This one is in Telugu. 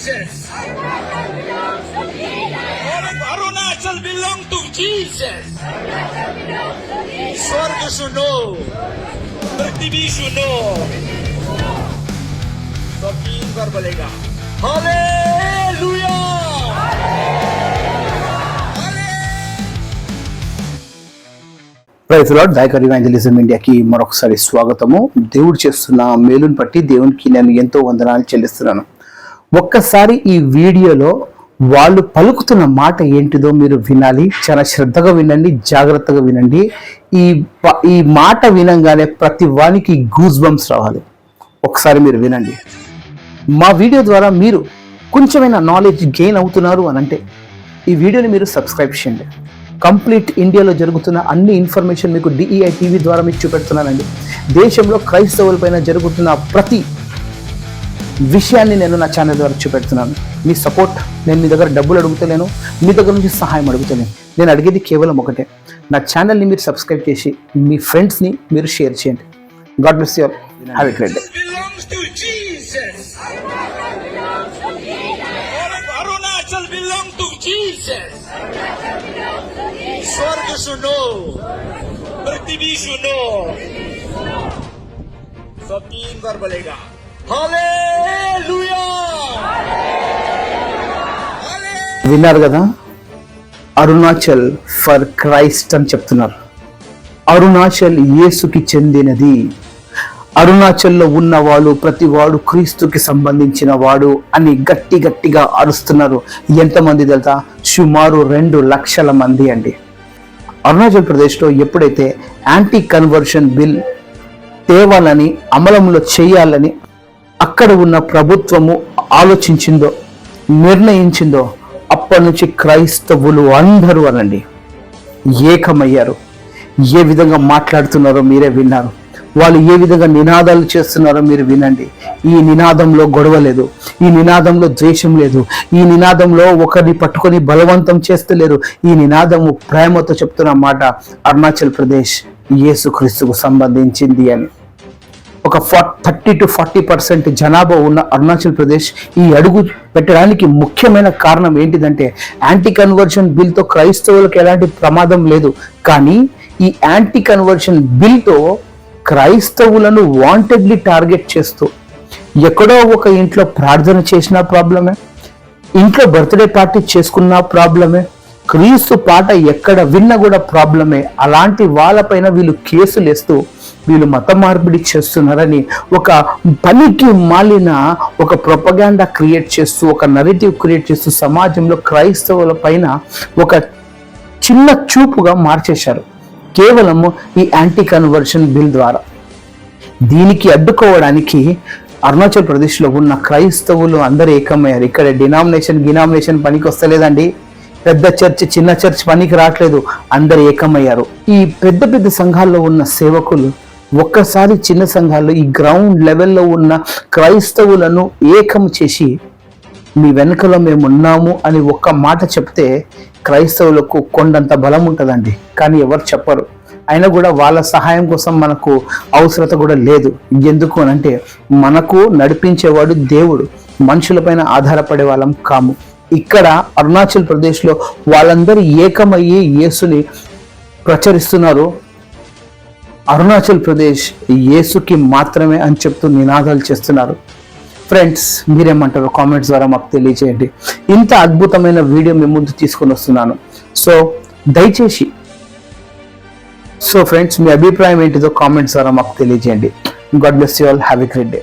Jesus. All of Arunachal belong to Jesus. स्वर्ग सुनो पृथ्वी सुनो तो तीन बार बोलेगा hallelujah praise lord Dayakar evangelism ఇండియాకి మరొకసారి స్వాగతము దేవుడు చేస్తున్న మేలుని బట్టి దేవునికి నేను ఎంతో వందనాలు చెల్లిస్తున్నాను ఒక్కసారి ఈ వీడియోలో వాళ్ళు పలుకుతున్న మాట ఏంటిదో మీరు వినాలి. చాలా శ్రద్ధగా వినండి జాగ్రత్తగా వినండి. ఈ ఈ మాట వినంగానే ప్రతి వానికి గూజ్ బంప్స్ రావాలి. ఒకసారి మీరు వినండి. మా వీడియో ద్వారా మీరు కొంచెమైనా నాలెడ్జ్ గెయిన్ అవుతున్నారు అని అంటే ఈ వీడియోని మీరు సబ్స్క్రైబ్ చేయండి. కంప్లీట్ ఇండియాలో జరుగుతున్న అన్ని ఇన్ఫర్మేషన్ మీకు డిఈఐ టీవీ ద్వారా మీకు చూపెడుతున్నానండి. దేశంలో క్రైస్తవులపైన జరుగుతున్న ప్రతి విషయాన్ని నేను నా ఛానల్ ద్వారా చూపెడుతున్నాను మీ సపోర్ట్ నేను మీ దగ్గర డబ్బులు అడుగుతలేను మీ దగ్గర నుంచి సహాయం అడుగుతలేను నేను అడిగేది కేవలం ఒకటే నా ఛానల్ని మీరు సబ్స్క్రైబ్ చేసి మీ ఫ్రెండ్స్ని మీరు షేర్ చేయండి God bless you have a great day belongs to Jesus. All of Arunachal belong to Jesus. स्वर्ग सुनो पृथ्वी सुनो सब तीन बार बोलेगा हालेलुया విన్నారు కదా? అరుణాచల్ ఫర్ క్రైస్ట్ అని చెప్తున్నారు. అరుణాచల్ యేసుకి చెందినది. అరుణాచల్లో ఉన్న వాళ్ళు ప్రతి వాడు క్రీస్తుకి సంబంధించిన వాడు అని గట్టి గట్టిగా అరుస్తున్నారు. ఎంతమంది తెలుసా? సుమారు రెండు లక్షల మంది అండి. అరుణాచల్ ప్రదేశ్లో ఎప్పుడైతే యాంటీ కన్వర్షన్ బిల్ తేవాలని అమలంలో చేయాలని అక్కడ ఉన్న ప్రభుత్వము ఆలోచించిందో నిర్ణయించిందో అప్పటి నుంచి క్రైస్తవులు అందరూ అనండి ఏకమయ్యారు. ఏ విధంగా మాట్లాడుతున్నారో మీరే విన్నారు. వాళ్ళు ఏ విధంగా నినాదాలు చేస్తున్నారో మీరు వినండి. ఈ నినాదంలో గొడవ లేదు ఈ నినాదంలో ద్వేషం లేదు ఈ నినాదంలో ఒకరిని పట్టుకొని బలవంతం చేస్తలేరు. ఈ నినాదము ప్రేమతో చెప్తున్న మాట అరుణాచల్ ప్రదేశ్ యేసుక్రీస్తుకు సంబంధించింది అని. ఒక థర్టీ టు ఫార్టీ పర్సెంట్ జనాభా ఉన్న అరుణాచల్ ప్రదేశ్ ఈ అడుగు పెట్టడానికి ముఖ్యమైన కారణం ఏంటిదంటే యాంటీ కన్వర్షన్ బిల్తో క్రైస్తవులకు ఎలాంటి ప్రమాదం లేదు. కానీ ఈ యాంటీ కన్వర్షన్ బిల్తో క్రైస్తవులను వాంటెడ్లీ టార్గెట్ చేస్తూ ఎక్కడో ఒక ఇంట్లో ప్రార్థన చేసినా ప్రాబ్లమే ఇంట్లో బర్త్డే పార్టీ చేసుకున్న ప్రాబ్లమే క్రీస్తు పాట ఎక్కడ విన్నా కూడా ప్రాబ్లమే. అలాంటి వాళ్ళపైన వీళ్ళు కేసులు వేస్తూ వీళ్ళు మత మార్పిడి చేస్తున్నారని ఒక పనికి మాలిన ఒక ప్రొపగాండా క్రియేట్ చేస్తూ ఒక నరేటివ్ క్రియేట్ చేస్తూ సమాజంలో క్రైస్తవుల పైన ఒక చిన్న చూపుగా మార్చేశారు. కేవలము ఈ యాంటీ కన్వర్షన్ బిల్ ద్వారా. దీనికి అడ్డుకోవడానికి అరుణాచల్ ప్రదేశ్లో ఉన్న క్రైస్తవులు అందరూ ఏకమయ్యారు. ఇక్కడ డినామినేషన్ గినామినేషన్ పనికి వస్తలేదండి. పెద్ద చర్చ్ చిన్న చర్చ్ పనికి రావట్లేదు అందరు ఏకమయ్యారు. ఈ పెద్ద పెద్ద సంఘాల్లో ఉన్న సేవకులు ఒక్కసారి చిన్న సంఘాల్లో ఈ గ్రౌండ్ లెవెల్లో ఉన్న క్రైస్తవులను ఏకం చేసి మీ వెనుకలో మేము ఉన్నాము అని ఒక్క మాట చెప్తే క్రైస్తవులకు కొండంత బలం ఉంటుందండి. కానీ ఎవరు చెప్పరు. అయినా కూడా వాళ్ళ సహాయం కోసం మనకు అవసరత కూడా లేదు. ఎందుకు అని అంటే మనకు నడిపించేవాడు దేవుడు. మనుషులపైన ఆధారపడే వాళ్ళం కాము. ఇక్కడ అరుణాచల్ ప్రదేశ్లో వాళ్ళందరూ ఏకమయ్యి యేసుని ప్రచరిస్తున్నారు. అరుణాచల్ ప్రదేశ్ యేసుకి మాత్రమే అని చెప్తూ నినాదాలు చేస్తున్నారు. ఫ్రెండ్స్ మీరేమంటారు కామెంట్స్ ద్వారా మాకు తెలియజేయండి. ఇంత అద్భుతమైన వీడియో మేము ముందు తీసుకొని వస్తున్నాను. సో దయచేసి సో ఫ్రెండ్స్ మీ అభిప్రాయం ఏంటిదో కామెంట్స్ ద్వారా మాకు తెలియజేయండి. God bless you all have a great day